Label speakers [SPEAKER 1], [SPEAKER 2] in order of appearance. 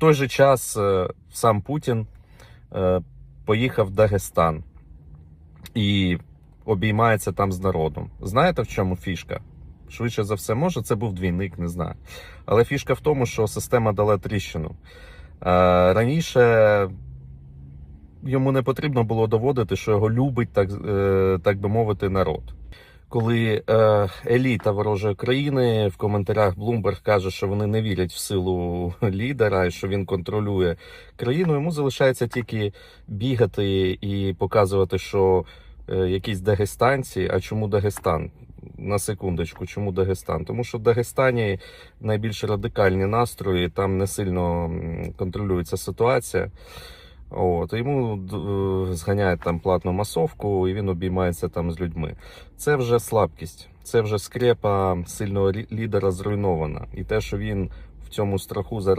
[SPEAKER 1] той же час е, сам Путін е, поїхав в Дагестан і обіймається там з народом. Знаєте, в чому фішка? Швидше за все, може, це був двійник, не знаю. Але фішка в тому, що система дала тріщину. Е, Раніше йому не потрібно було доводити, що його любить, так, так би мовити, народ. Коли е, еліта ворожої країни в коментарях Bloomberg каже, що вони не вірять в силу лідера і що він контролює країну, йому залишається тільки бігати і показувати, що е, якісь дагестанці. А чому Дагестан? На секундочку, чому Дагестан? Тому що в Дагестані найбільш радикальні настрої, там не сильно контролюється ситуація. От, йому е, зганяють там платну масовку, і він обіймається там з людьми. Це вже слабкість, це вже скрепа сильного лідера зруйнована. І те, що він в цьому страху зараз.